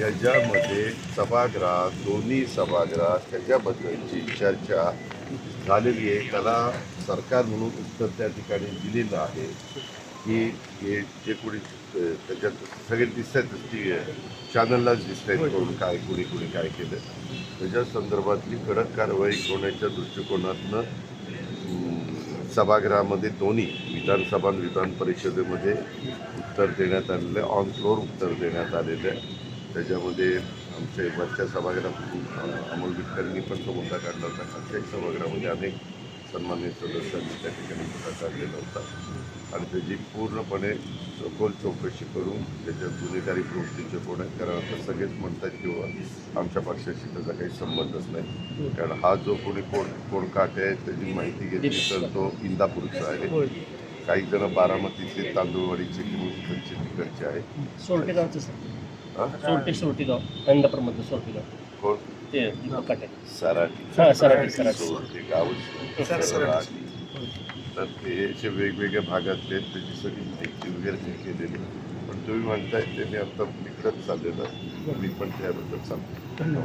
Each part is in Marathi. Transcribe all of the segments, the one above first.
याच्यामध्ये सभागृहात दोन्ही सभागृहात त्याच्याबद्दलची चर्चा झालेली आहे. त्याला सरकार म्हणून उत्तर त्या ठिकाणी दिलेलं आहे की हे जे कोणी त्याच्यात सगळे दिसतायतच ती चॅनललाच दिसतंय करून कोण काय कोणी कोणी काय केलं. त्याच्या संदर्भातली कडक कारवाई होण्याच्या दृष्टिकोनातनं सभागृहामध्ये दोन्ही विधानसभा आणि विधान परिषदेमध्ये उत्तर देण्यात आलेलं आहे. ऑन फ्लोअर उत्तर देण्यात आलेलं आहे. त्याच्यामध्ये आमचे वरच्या सभागृहात अमोल बिटकरांनी पण तो मुद्दा काढला होता. खालच्याही सभागृहामध्ये अनेक सन्मान्य सदस्यांनी त्या ठिकाणी मुद्दा काढलेला होता. आणि त्याची पूर्णपणे सखोल चौकशी करून त्याच्या गुन्हेगारी प्रवृत्तीचे कोण आहेत कारण आता सगळेच म्हणतात किंवा आमच्या पक्षाशी त्याचा काही संबंधच नाही. कारण हा जो कोणी कोण कोण काटे आहे त्याची माहिती घेतली तर तो इंदापूरचा आहे. काही जण बारामतीचे तांदूळवाडीचे किंवा तिकडचे तिकडचे आहेत. सोरटे गावचं सर. हा? सोरटे सोरटे गाव. इंदापूरमधलं सोरटे गाव. कोण? ते सराठी. हा सराठी सराठी. सोरटे गावच सराठी. तर ते असे वेगवेगळ्या भागातले त्याची सगळी माहिती वगैरे मी केलेली. पण तुम्ही म्हणताय त्यांनी आता तिकडंच चाललेलं. मी पण त्याबद्दल सांगतो. त्यांना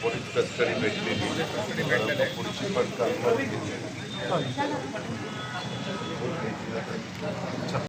पोलीस कस्टडी भेटलेली पुढची पण.